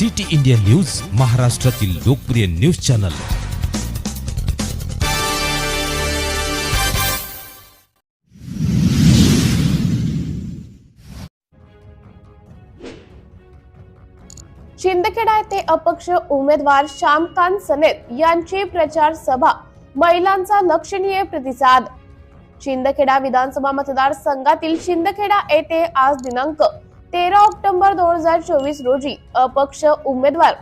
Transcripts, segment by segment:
City India news महाराष्ट्रातील लोकप्रिय news channel. Shindkheda येथे अपक्ष उमेदवार श्यामकांत सनेत यांची प्रचार सभा महिलांचा लक्षणीय प्रतिसाद. शिंदखेडा विधानसभा मतदारसंघातील शिंदखेडा येथे आज दिनांक तेरा ऑक्टोबर दोन हजार चोवीस रोजी अपक्ष उमेदवार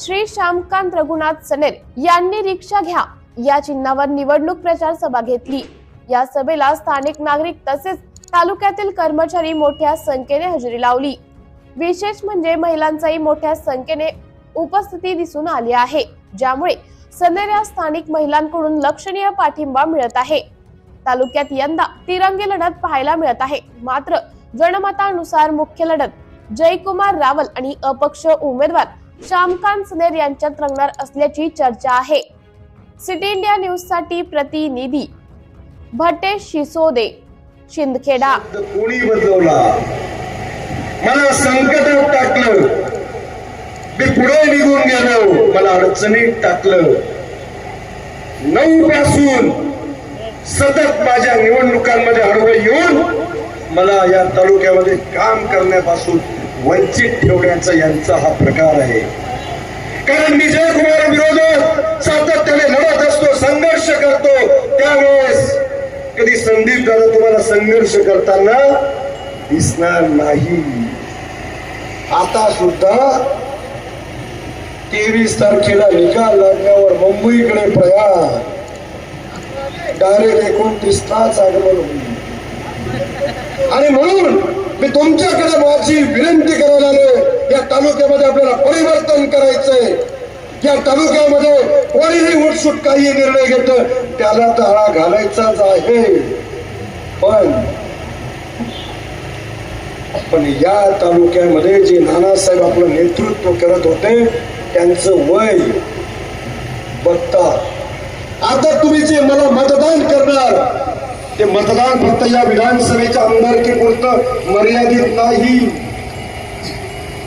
श्री श्यामकांत रघुनाथ सनेर यांनी रिक्षा घ्या या चिन्हावर निवडणूक प्रचार सभा घेतली. या सभेला स्थानिक नागरिक तसेच तालुक्यातील कर्मचारी मोठ्या संख्येने हजेरी लावली. विशेष म्हणजे महिलांचाही मोठ्या संख्येने उपस्थिती दिसून आली आहे ज्यामुळे सनेर या स्थानिक महिलांकडून लक्षणीय पाठिंबा मिळत आहे. तालुक्यात यंदा तिरंगी लढत पाहायला मिळत आहे मात्र जनमतानुसार मुख्य लढत जयकुमार रावल आणि अपक्ष उमेदवार श्यामकांत सनेर यांच्यात रंगणार असल्याची चर्चा आहे. सिटी इंडिया न्यूजसाठी प्रतिनिधी भटे शिसोदे शिंदखेडा. कोणी बदलवला मला संकटात टाकलं. मी पुढे निघून गेलो. मला अडचणीत टाकलं. नऊ पासून सतत माझ्या निवडणुकांमध्ये आडवं येऊन मला या तालुक्यामध्ये काम करण्यापासून वंचित ठेवण्याचा यांचा हा प्रकार आहे. कारण मी जयकुमार विरोधात सातत्याने लढत असतो संघर्ष करतो. त्यावेळेस कधी संदीप दादा तुम्हाला संघर्ष करताना दिसणार नाही. आता सुद्धा तेवीस तारखेला निकाल लागल्यावर मुंबईकडे प्रयाण. डायरेक्ट एकोणतीस तास आगमन होईल. आणि म्हणून मी तुमच्याकडे माझी विनंती करायला आलोय. या तालुक्यामध्ये आपल्याला परिवर्तन करायचंय. या तालुक्यामध्ये कोणीही उठसूट काही निर्णय घेत त्याला तळा घालायचाच आहे. पण पण या तालुक्यामध्ये जे नानासाहेब आपलं नेतृत्व करत होते त्यांचं वय बघता आता तुम्ही जे मला मतदान करणार ते मतदान फक्त या विधानसभेच्या आमदारकी पुरतं मर्यादित नाही.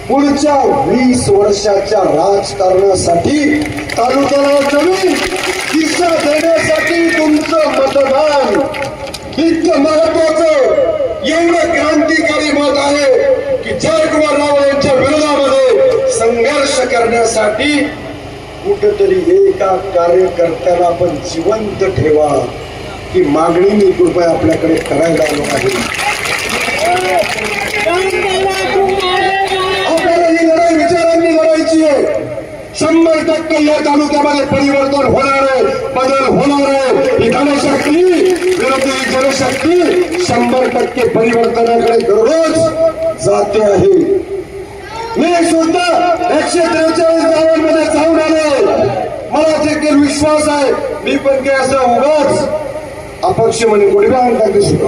पुढच्या वीस वर्षाच्या राजकारणासाठी तालुक्याला नवीन दिशा देण्यासाठी तुमचं मतदान इतकं महत्वाचं एवढं क्रांतिकारी मत आहे की जयकुमार राव यांच्या विरोधामध्ये संघर्ष करण्यासाठी कुठेतरी एका कार्यकर्त्याला आपण जिवंत ठेवा. ही मागणी मी कृपया आपल्याकडे करायला आलो आहे. आपल्याला ही लढाई विचारांनी लढायची आहे. शंभर टक्के या तालुक्यामध्ये परिवर्तन होणार आहे बदल होणार आहे. ही जनशक्ती विरोधी जनशक्ती शंभर टक्के परिवर्तनाकडे दररोज जाते आहे. मी सुद्धा एकशे त्रेचाळीस गावांमध्ये जाऊन आलो मला देखील विश्वास आहे. मी पण काय असं उगाच अपक्ष म्हणे कोणी बाहेर टाकते सुद्धा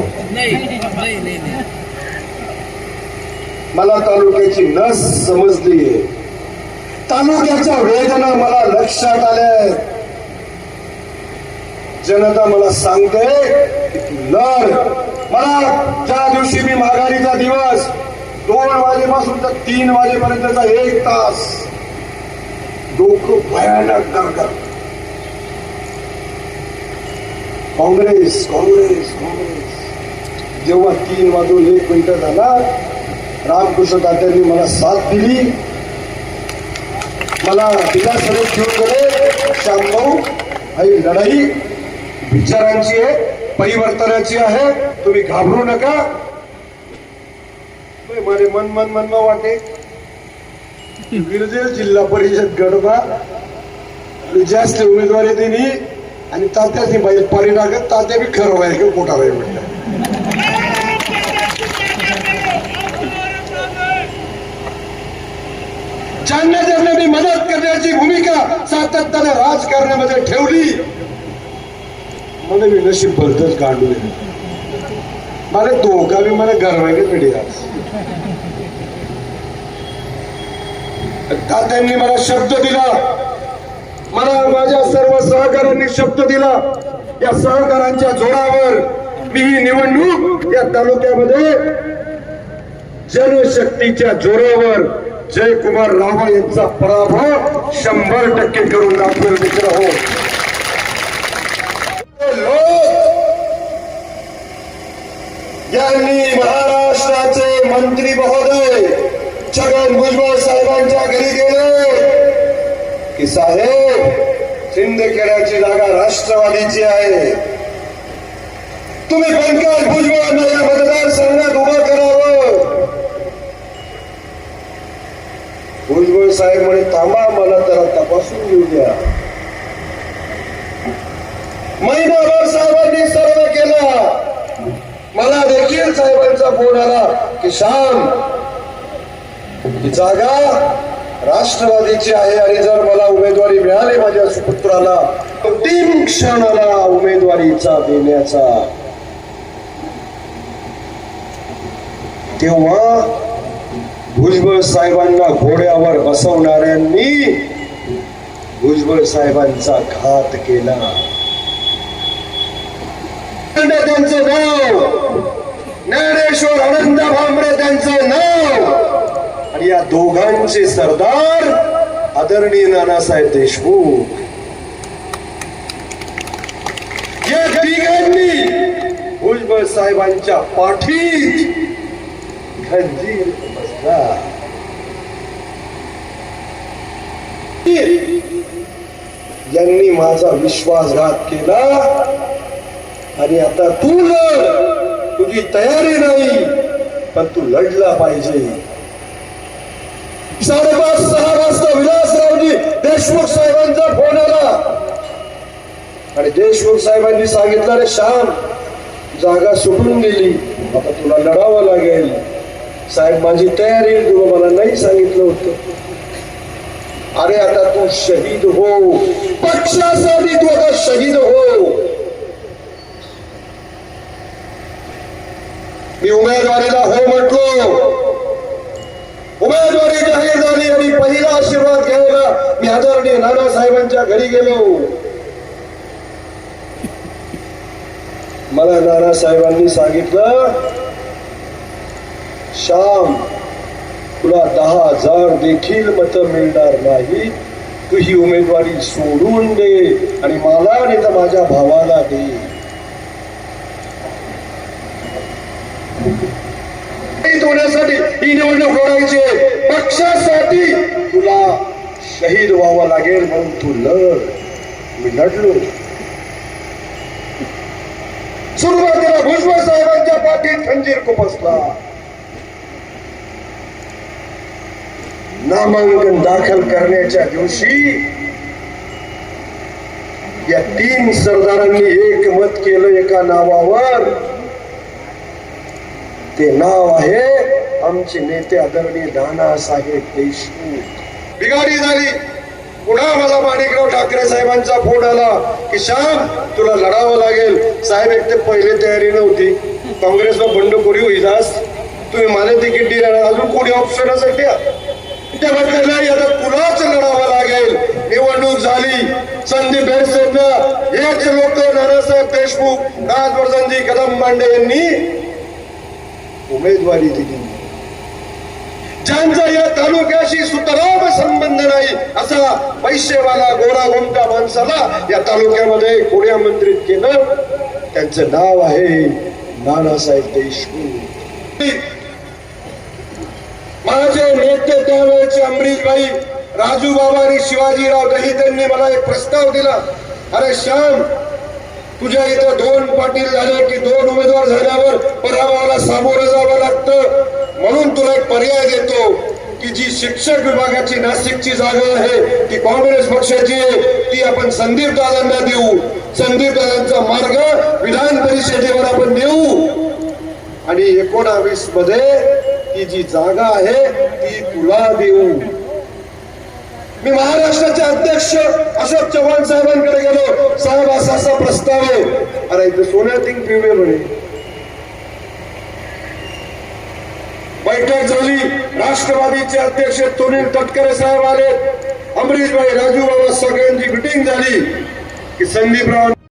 मला तालुक्याची नस समजली तालुक्याच्या वेदना मला लक्षात आल्या. जनता मला सांगते लढ. मला ज्या दिवशी मी माघारीचा दिवस दोन वाजेपासून तर तीन वाजेपर्यंतचा एक तास डोकं भयानक करतात काँग्रेस काँग्रेस काँग्रेस. जेव्हा तीन वाजून एक मिनिटं झाला रामकृष्ण तात्यांनी मला साथ दिली. मला विधानसभेत घेऊन गेले. श्यामभाऊ ही लढाई विचारांची आहे परिवर्तनाची आहे. तुम्ही घाबरू नका. मारे मन मन मन वाटे. विरजेल जिल्हा परिषद गडबा. जास्त उमेदवारी दिली. आणि तात्याची बाई पारी टाकत तात्या बी खरं आहे किंवा पोटा राहील म्हटलं ज्यांना ज्यांना मी मदत करण्याची भूमिका सातत्याने राजकारणामध्ये ठेवली. मला मी नशीब भरतच काढू मला धोका मी मला गरवायला पिढी तात्यांनी मला शब्द दिला. मला माझ्या सर्व सहकाऱ्यांनी शब्द दिला. या सहकारांच्या जोरावर मी ही निवडणूक या तालुक्यामध्ये जनशक्तीच्या जोरावर जयकुमार रावळ यांचा पराभव शंभर टक्के करून दाखवेल मित्र हो. यांनी महाराष्ट्राचे मंत्री महोदय छगन भुजबळ साहेबांच्या घरी की साहेब शिंदेखेड्याची जागा राष्ट्रवादीची आहे. तुम्ही पंकज भुजबळांना या मतदारसंघात उभं करावं. भुजबळ साहेब म्हणे थांबा मला जरा तपासून घेऊ द्या. महिनाभर साहेबांनी सर्व केला. मला देखील साहेबांचा फोन आला की शाम जागा राष्ट्रवादीची आहे आणि जर मला उमेदवारी मिळाली माझ्या सुपुत्राला अंतिम क्षणाला उमेदवारीचा देण्याचा. तेव्हा भुजबळ साहेबांना घोड्यावर बसवणाऱ्यांनी भुजबळ साहेबांचा घात केला. त्यांचं नाव ज्ञानेश्वर आनंद भांबरे त्यांचं नाव आणि या दोघांचे सरदार आदरणीय नानासाहेब देशमुख. या तिघांनी भुजबळ साहेबांच्या पाठीत खंजीर बसला. यांनी माझा विश्वासघात केला. आणि आता तू लढ. तुझी तयारी नाही पण तू लढला पाहिजे. साडेपाच सहा वाजता विलासरावजी देशमुख साहेबांचा फोन आला. आणि देशमुख साहेबांनी सांगितलं रे श्याम जागा सुटून गेली. आता तुला लढावं लागेल. साहेब माझी तयारी तुला मला नाही सांगितलं होतं. अरे आता तू शहीद हो. पक्षासाठी तू आता शहीद हो. मी उमेदवारीला हो म्हटलो उमेदवारी जाहीर झाली आणि पहिला आशीर्वाद घ्यायला मी आदरणीय नानासाहेबांच्या घरी गेलो. मला नानासाहेबांनी सांगितलं श्याम तुला दहा हजार देखील मत मिळणार नाही. तू ही उमेदवारी सोडून दे आणि मला नाही तर माझ्या भावाला दे. होण्यासाठी ही निवडणूक लढायची पक्षासाठी तुला शहीद व्हावं लागेल म्हणून तू लढ. मी लढलो. सुरुवातीला भुजबळ साहेबांच्या पाठीत खंजीर खुपसला. नामांकन दाखल करण्याच्या दिवशी या तीन सरदारांनी एक मत केलं एका नावावर. ते नाव आहे आमचे नेते आदरणीय नानासाहेब देशमुख. बिघाडी झाली. पुन्हा मला माणिकराव ठाकरे साहेबांचा फोन आला की श्याम तुला लढावं लागेल. साहेब एक ते पहिले तयारी नव्हती. काँग्रेसला बंडखोरी होईलास तुम्ही मला तिकीट दिलं अजून कोणी ऑप्शन असेल त्या? त्या आता तुलाच लढावं लागेल? निवडणूक झाली. संदीप भेडसेंना हेच लोक नानासाहेब देशमुख राजवर्धनजी कदम पांडे यांनी उमेदवारी दिली. ज्यांचा या तालुक्याशी सुतराम संबंध नाही असा पैसेवाला गोरा गोमटा माणसाला या तालुक्यामध्ये कोणी आमंत्रित केलं? त्यांचं नाव आहे नानासाहेब देशमुख. माझे नेते त्यावेळेचे अमरीशभाई राजू बाबा आणि शिवाजीराव दहितांनी मला एक प्रस्ताव दिला. अरे श्याम तुझ्या इथं दोन पाटील झाले की दोन उमेदवार झाल्यावर पराभवाला सामोरं जावं लागतं. म्हणून तुला एक पर्याय देतो की जी शिक्षक विभागाची नाशिकची जागा आहे ती काँग्रेस पक्षाची आहे ती आपण संदीप दादांना देऊ. संदीप दादांचा मार्ग विधान परिषदेवर आपण देऊ आणि एकोणावीसमध्ये ती जी जागा आहे ती तुला देऊ. मी महाराष्ट्राचे अध्यक्ष अशोक चव्हाण साहेबांकडे गेलो. साहेब असा असा प्रस्ताव आहे. अरे इथे सोन्यातिंग पिवळे म्हणे. बैठक झाली राष्ट्रवादीचे अध्यक्ष सुनील तटकरे साहेब आले अमरीशभाई राजू बाबा सगळ्यांची मिटिंग झाली. की संदीपराव